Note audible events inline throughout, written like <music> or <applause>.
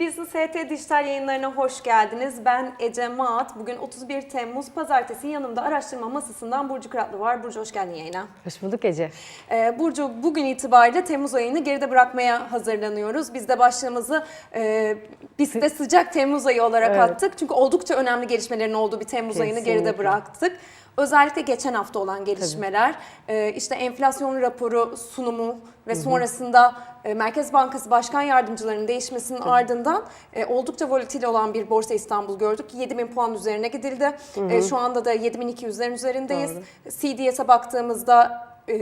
Business HT Dijital yayınlarına hoş geldiniz. Ben Ece Maat. Bugün 31 Temmuz Pazartesi yanımda araştırma masasından Burcu Kıratlı var. Burcu hoş geldin yayına. Hoş bulduk Ece. Ee, Burcu bugün itibariyle Temmuz ayını geride bırakmaya hazırlanıyoruz. Biz de başlığımızı e, biz de sıcak Temmuz ayı olarak Evet. attık. Çünkü oldukça önemli gelişmelerin olduğu bir Temmuz ayını geride Kesinlikle. bıraktık. Özellikle geçen hafta olan gelişmeler, e, işte enflasyon raporu sunumu ve sonrasında e, Merkez Bankası Başkan Yardımcılarının değişmesinin ardından e, oldukça volatil olan bir Borsa İstanbul gördük. 7000 puan üzerine gidildi. E, şu anda da 7200'lerin üzerindeyiz. CDS'e baktığımızda e,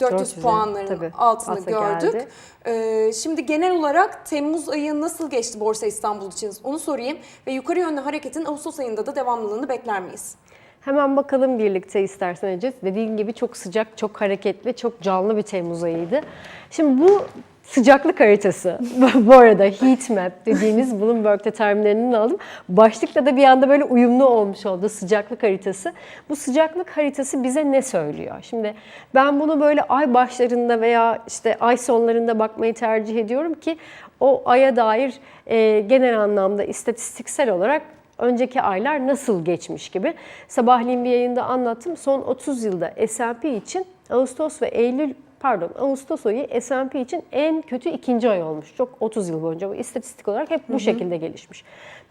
400 400'e, puanların tabii, altını alta gördük. geldi. Şimdi genel olarak Temmuz ayı nasıl geçti Borsa İstanbul için onu sorayım ve yukarı yönlü hareketin Ağustos ayında da devamlılığını bekler miyiz? Hemen bakalım birlikte istersen Ece. Dediğin gibi çok sıcak, çok hareketli, çok canlı bir Temmuz ayıydı. Şimdi bu sıcaklık haritası, <laughs> bu arada heat map dediğimiz Bloomberg'de terimlerini aldım. Başlıkla da bir anda böyle uyumlu olmuş oldu sıcaklık haritası. Bu sıcaklık haritası bize ne söylüyor? Şimdi ben bunu böyle ay başlarında veya işte ay sonlarında bakmayı tercih ediyorum ki o aya dair e, genel anlamda istatistiksel olarak önceki aylar nasıl geçmiş gibi. Sabahleyin bir yayında anlattım. Son 30 yılda S&P için Ağustos ve Eylül pardon Ağustos ayı S&P için en kötü ikinci ay olmuş. Çok 30 yıl boyunca bu istatistik olarak hep bu şekilde gelişmiş.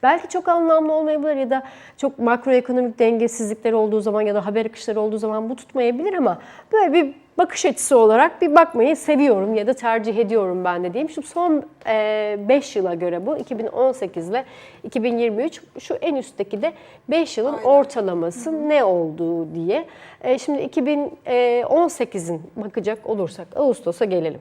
Belki çok anlamlı olmayabilir ya da çok makroekonomik dengesizlikler olduğu zaman ya da haber akışları olduğu zaman bu tutmayabilir ama böyle bir bakış açısı olarak bir bakmayı seviyorum ya da tercih ediyorum ben de diyeyim. Şimdi son 5 yıla göre bu 2018 ile 2023 şu en üstteki de 5 yılın ortalaması ne olduğu diye. E, Şimdi 2018'in bakacak olursak Ağustos'a gelelim.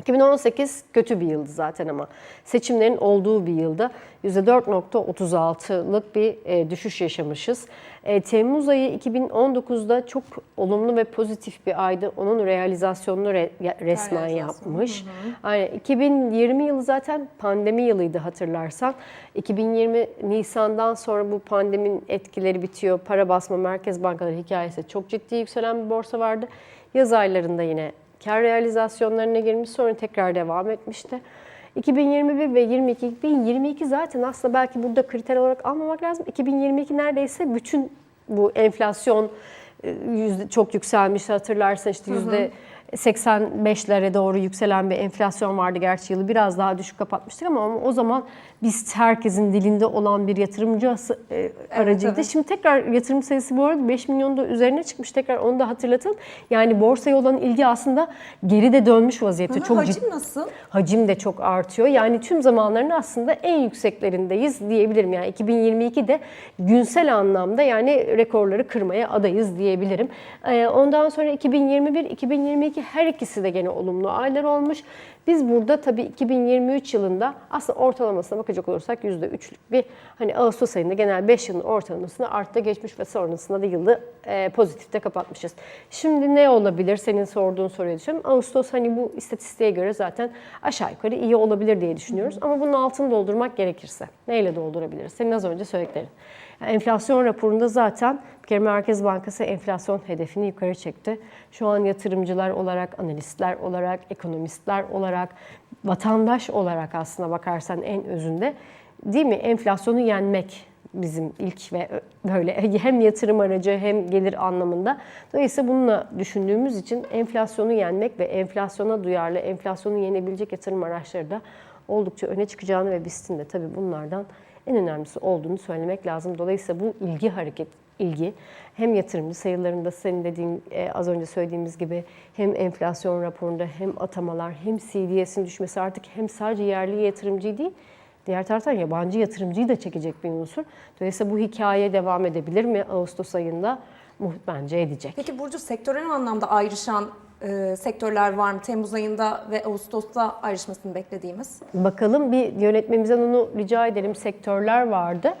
2018 kötü bir yıldı zaten ama seçimlerin olduğu bir yılda %4.36'lık bir e, düşüş yaşamışız. E, Temmuz ayı 2019'da çok olumlu ve pozitif bir aydı. Onun realizasyonunu re- resmen Realizasyon, yapmış. Aynen. 2020 yılı zaten pandemi yılıydı hatırlarsan. 2020 Nisan'dan sonra bu pandeminin etkileri bitiyor. Para basma merkez bankaları hikayesi çok ciddi yükselen bir borsa vardı. Yaz aylarında yine kar realizasyonlarına girmiş sonra tekrar devam etmişti. 2021 ve 22, 2022 zaten aslında belki burada kriter olarak almamak lazım. 2022 neredeyse bütün bu enflasyon e, yüzde çok yükselmiş hatırlarsan işte yüzde 85'lere doğru yükselen bir enflasyon vardı gerçi yılı biraz daha düşük kapatmıştık ama o zaman biz herkesin dilinde olan bir yatırımcı e, aracıydı. evet. Şimdi tekrar yatırım sayısı bu arada 5 milyonun da üzerine çıkmış tekrar onu da hatırlatın. Yani borsaya olan ilgi aslında geri de dönmüş vaziyette. çok ciddi. Hacim nasıl? Hacim de çok artıyor. Yani tüm zamanların aslında en yükseklerindeyiz diyebilirim. Yani 2022'de günsel anlamda yani rekorları kırmaya adayız diyebilirim. Ee, Ondan sonra 2021, 2022 her ikisi de gene olumlu aylar olmuş. Biz burada tabii 2023 yılında aslında ortalamasına bakacak olursak %3'lük bir hani Ağustos ayında genel 5 yılın ortalamasını artta geçmiş ve sonrasında da yılı e, pozitifte kapatmışız. Şimdi ne olabilir senin sorduğun soruya düşünüyorum. Ağustos hani bu istatistiğe göre zaten aşağı yukarı iyi olabilir diye düşünüyoruz. Ama bunun altını doldurmak gerekirse neyle doldurabiliriz? Senin az önce söylediklerin. Enflasyon raporunda zaten bir kere Merkez Bankası enflasyon hedefini yukarı çekti. Şu an yatırımcılar olarak, analistler olarak, ekonomistler olarak, vatandaş olarak aslına bakarsan en özünde değil mi? Enflasyonu yenmek bizim ilk ve böyle <laughs> hem yatırım aracı hem gelir anlamında. Dolayısıyla bununla düşündüğümüz için enflasyonu yenmek ve enflasyona duyarlı, enflasyonu yenebilecek yatırım araçları da oldukça öne çıkacağını ve BIST'in de tabii bunlardan en önemlisi olduğunu söylemek lazım. Dolayısıyla bu ilgi hareket ilgi hem yatırımcı sayılarında senin dediğin e, az önce söylediğimiz gibi hem enflasyon raporunda hem atamalar hem CDS'in düşmesi artık hem sadece yerli yatırımcı değil diğer taraftan yabancı yatırımcıyı da çekecek bir unsur. Dolayısıyla bu hikaye devam edebilir mi Ağustos ayında? Bence edecek. Peki Burcu sektörel anlamda ayrışan e, sektörler var mı? Temmuz ayında ve Ağustos'ta ayrışmasını beklediğimiz. Bakalım bir yönetmemizden onu rica edelim. Sektörler vardı.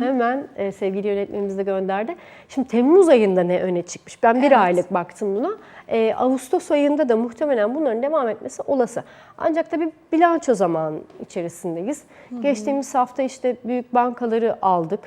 Hemen e, sevgili yönetmenimiz de gönderdi. Şimdi Temmuz ayında ne öne çıkmış? Ben bir Evet. aylık baktım buna. E, Ağustos ayında da muhtemelen bunların devam etmesi olası. Ancak tabii bilanço zamanı içerisindeyiz. Geçtiğimiz hafta işte büyük bankaları aldık.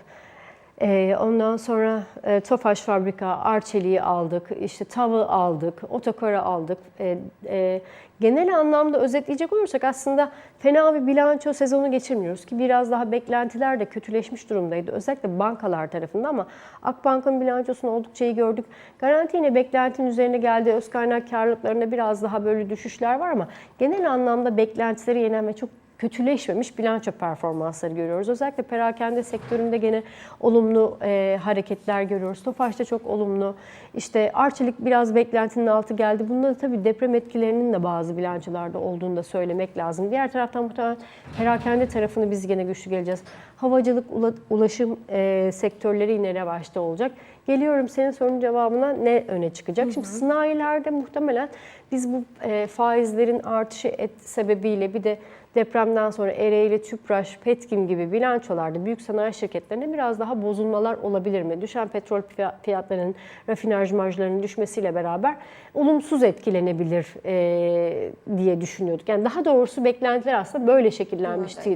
Ee, ondan sonra e, Tofaş Fabrika, Arçelik'i aldık, işte Tav'ı aldık, Otokar'ı aldık. Ee, e, genel anlamda özetleyecek olursak aslında fena bir bilanço sezonu geçirmiyoruz ki biraz daha beklentiler de kötüleşmiş durumdaydı. Özellikle bankalar tarafında ama Akbank'ın bilançosunu oldukça iyi gördük. Garanti yine beklentinin üzerine geldi. Öz kaynak karlılıklarında biraz daha böyle düşüşler var ama genel anlamda beklentileri yenen ve çok kötüleşmemiş bilanço performansları görüyoruz. Özellikle perakende sektöründe gene olumlu e, hareketler görüyoruz. Tofaş'ta çok olumlu. İşte Arçelik biraz beklentinin altı geldi. Bunda da tabii deprem etkilerinin de bazı bilançolarda olduğunu da söylemek lazım. Diğer taraftan muhtemelen perakende tarafını biz gene güçlü geleceğiz. Havacılık, ula- ulaşım e, sektörleri yine revaçta olacak. Geliyorum senin sorunun cevabına ne öne çıkacak? Şimdi sanayilerde muhtemelen biz bu e, faizlerin artışı et, sebebiyle bir de depremden sonra Ereğli, Tüpraş, Petkim gibi bilançolarda büyük sanayi şirketlerinde biraz daha bozulmalar olabilir mi? Düşen petrol fiya- fiyatlarının, rafinaj marjlarının düşmesiyle beraber olumsuz etkilenebilir e, diye düşünüyorduk. Yani daha doğrusu beklentiler aslında böyle şekillenmişti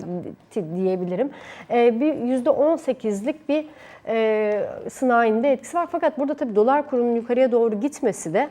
ti- diyebilirim. E, bir %18'lik bir e, sanayinde etkisi var. Fakat burada tabii dolar kurunun yukarıya doğru gitmesi de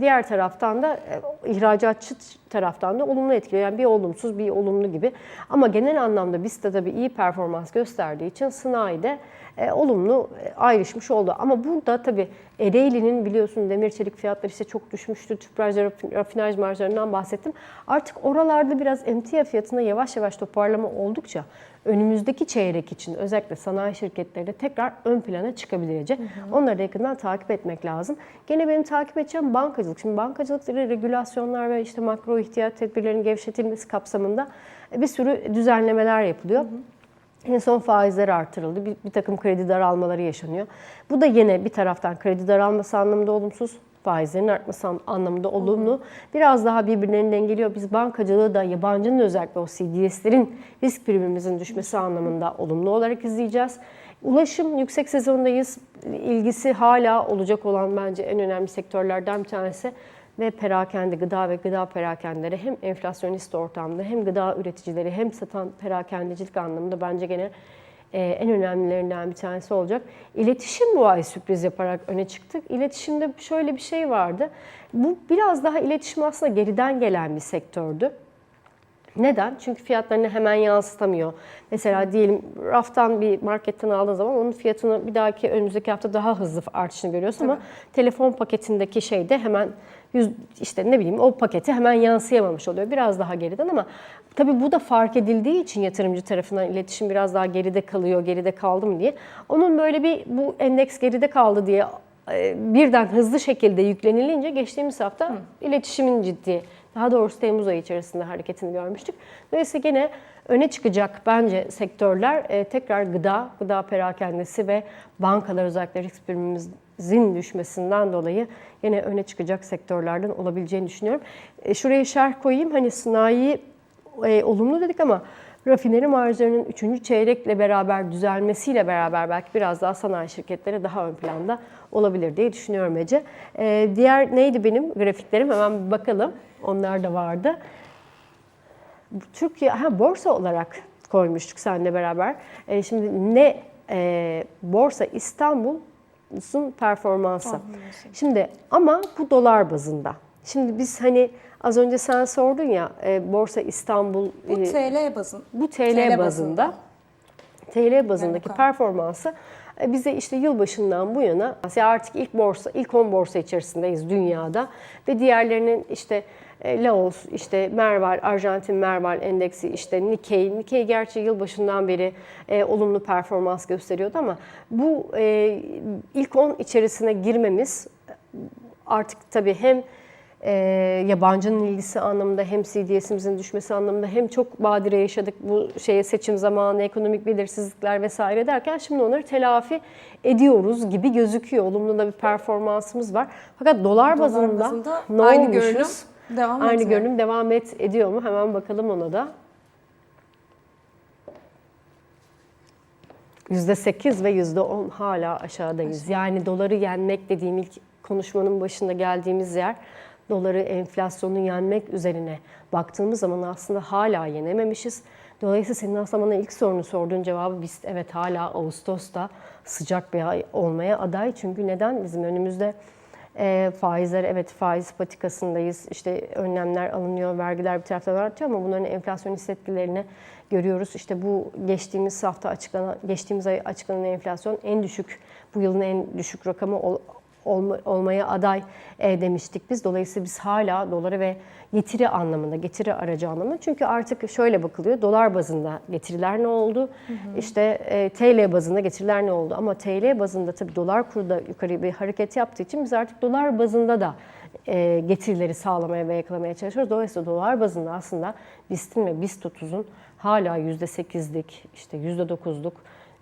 Diğer taraftan da e, ihracatçı taraftan da olumlu etkiliyor. Yani bir olumsuz bir olumlu gibi. Ama genel anlamda biz de tabii iyi performans gösterdiği için sanayide e, olumlu e, ayrışmış oldu. Ama burada tabii Ereğli'nin biliyorsun demir çelik fiyatları işte çok düşmüştü. Rafin- rafinaj marjlarından bahsettim. Artık oralarda biraz emtia fiyatında yavaş yavaş toparlama oldukça önümüzdeki çeyrek için özellikle sanayi şirketleri tekrar ön plana çıkabilecek. Onları da yakından takip etmek lazım. Gene benim takip edeceğim bankacılık. Şimdi bankacılıkta regülasyonlar ve işte makro ihtiyat tedbirlerinin gevşetilmesi kapsamında bir sürü düzenlemeler yapılıyor. En son faizler artırıldı. Bir, bir takım kredi daralmaları yaşanıyor. Bu da yine bir taraftan kredi daralması anlamında olumsuz, faizlerin artması an- anlamında olumlu. Biraz daha birbirlerini dengeliyor. Biz bankacılığı da yabancının özellikle o CDS'lerin risk primimizin düşmesi anlamında olumlu olarak izleyeceğiz. Ulaşım yüksek sezondayız. İlgisi hala olacak olan bence en önemli sektörlerden bir tanesi ve perakende gıda ve gıda perakendeleri hem enflasyonist ortamda hem gıda üreticileri hem satan perakendecilik anlamında bence gene e, en önemlilerinden bir tanesi olacak. İletişim bu ay sürpriz yaparak öne çıktık. İletişimde şöyle bir şey vardı. Bu biraz daha iletişim aslında geriden gelen bir sektördü. Neden? Çünkü fiyatlarını hemen yansıtamıyor. Mesela diyelim raftan bir marketten aldığın zaman onun fiyatını bir dahaki önümüzdeki hafta daha hızlı artışını görüyorsun ama telefon paketindeki şey de hemen yüz, işte ne bileyim o paketi hemen yansıyamamış oluyor. Biraz daha geriden ama tabii bu da fark edildiği için yatırımcı tarafından iletişim biraz daha geride kalıyor, geride kaldım diye. Onun böyle bir bu endeks geride kaldı diye e, birden hızlı şekilde yüklenilince geçtiğimiz hafta iletişimin ciddi, daha doğrusu Temmuz ayı içerisinde hareketini görmüştük. Dolayısıyla gene öne çıkacak bence sektörler e, tekrar gıda, gıda perakendesi ve bankalar özellikle risk primimizin düşmesinden dolayı yine öne çıkacak sektörlerden olabileceğini düşünüyorum. E, şuraya şerh koyayım. Hani sanayi e, olumlu dedik ama rafineri marjlarının 3. çeyrekle beraber düzelmesiyle beraber belki biraz daha sanayi şirketleri daha ön planda olabilir diye düşünüyorum Ece. E, diğer neydi benim grafiklerim hemen bir bakalım. Onlar da vardı. Türkiye ha, borsa olarak koymuştuk seninle beraber. E, şimdi ne e, borsa İstanbul'un performansı. Şimdi ama bu dolar bazında. Şimdi biz hani az önce sen sordun ya e, borsa İstanbul Bu e, TL bazın. bu TL, TL bazında TL bazındaki Merhaba. performansı e, bize işte yılbaşından bu yana ya artık ilk borsa ilk 10 borsa içerisindeyiz dünyada ve diğerlerinin işte e, Laos, işte Merval, Arjantin Merval endeksi, işte Nikkei. Nikkei gerçi yılbaşından beri e, olumlu performans gösteriyordu ama bu e, ilk 10 içerisine girmemiz artık tabii hem e, yabancının ilgisi anlamında hem CDS'imizin düşmesi anlamında hem çok badire yaşadık bu şeye seçim zamanı, ekonomik belirsizlikler vesaire derken şimdi onları telafi ediyoruz gibi gözüküyor. Olumlu da bir performansımız var. Fakat dolar, Dolar bazında, bazında ne aynı olmuşuz? görünüm devam Aynı etmiyor. görünüm devam et, ediyor mu? Hemen bakalım ona da. %8 ve %10 hala aşağıdayız. Yani doları yenmek dediğim ilk konuşmanın başında geldiğimiz yer doları enflasyonu yenmek üzerine baktığımız zaman aslında hala yenememişiz. Dolayısıyla senin aslında bana ilk sorunu sorduğun cevabı biz evet hala Ağustos'ta sıcak bir ay olmaya aday. Çünkü neden? Bizim önümüzde e, faizler evet faiz patikasındayız. İşte önlemler alınıyor, vergiler bir taraftan artıyor ama bunların enflasyon hissetkilerini görüyoruz. İşte bu geçtiğimiz hafta açıklanan, geçtiğimiz ay açıklanan enflasyon en düşük, bu yılın en düşük rakamı olma- olmaya aday e, demiştik biz. Dolayısıyla biz hala doları ve getiri anlamında, getiri aracı anlamında. Çünkü artık şöyle bakılıyor, dolar bazında getiriler ne oldu? İşte e, TL bazında getiriler ne oldu? Ama TL bazında tabii dolar kuru da yukarı bir hareket yaptığı için biz artık dolar bazında da e, getirileri sağlamaya ve yakalamaya çalışıyoruz. Dolayısıyla dolar bazında aslında BIST'in ve BIST 30'un hala %8'lik, işte %9'luk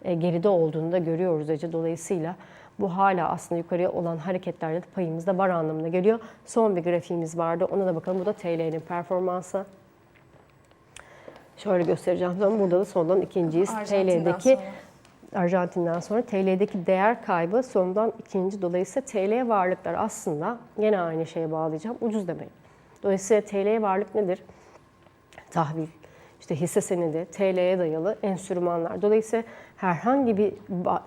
e, geride olduğunu da görüyoruz Ece. Dolayısıyla bu hala aslında yukarıya olan hareketlerde de payımızda var anlamına geliyor. Son bir grafiğimiz vardı. Ona da bakalım. Bu da TL'nin performansı. Şöyle göstereceğim. Zaman burada da sondan ikinciyiz. TL'deki sonra. Arjantin'den sonra TL'deki değer kaybı sondan ikinci. Dolayısıyla TL varlıklar aslında yine aynı şeye bağlayacağım. Ucuz demek. Dolayısıyla TL varlık nedir? tahvil, işte hisse senedi, TL'ye dayalı enstrümanlar. Dolayısıyla herhangi bir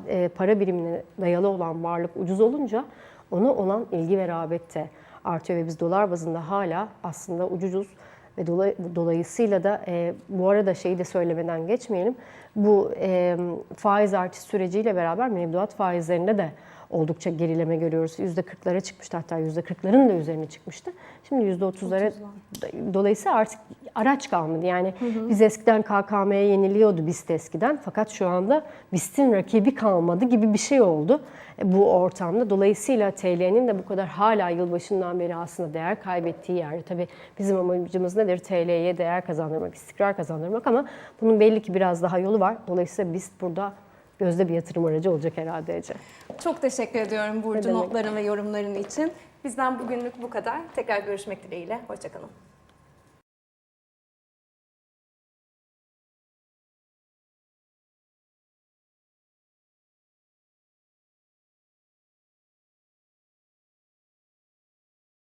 e, para birimine dayalı olan varlık ucuz olunca ona olan ilgi ve rağbet de artıyor ve biz dolar bazında hala aslında ucuzuz ve dolay- dolayısıyla da e, bu arada şeyi de söylemeden geçmeyelim. Bu e, faiz artış süreciyle beraber mevduat faizlerinde de oldukça gerileme görüyoruz. %40'lara çıkmıştı hatta %40'ların da üzerine çıkmıştı. Şimdi %30'lara dolayısıyla artık araç kalmadı. Yani biz eskiden KKM'ye yeniliyordu BIST eskiden fakat şu anda BIST'in rakibi kalmadı gibi bir şey oldu e, bu ortamda. Dolayısıyla TL'nin de bu kadar hala yılbaşından beri aslında değer kaybettiği yerde. Tabii bizim amacımız nedir? TL'ye değer kazandırmak, istikrar kazandırmak ama bunun belli ki biraz daha yolu var. Dolayısıyla BIST burada gözde bir yatırım aracı olacak herhalde Ece. Çok teşekkür ediyorum Burcu notların ve yorumların için. Bizden bugünlük bu kadar. Tekrar görüşmek dileğiyle. Hoşçakalın.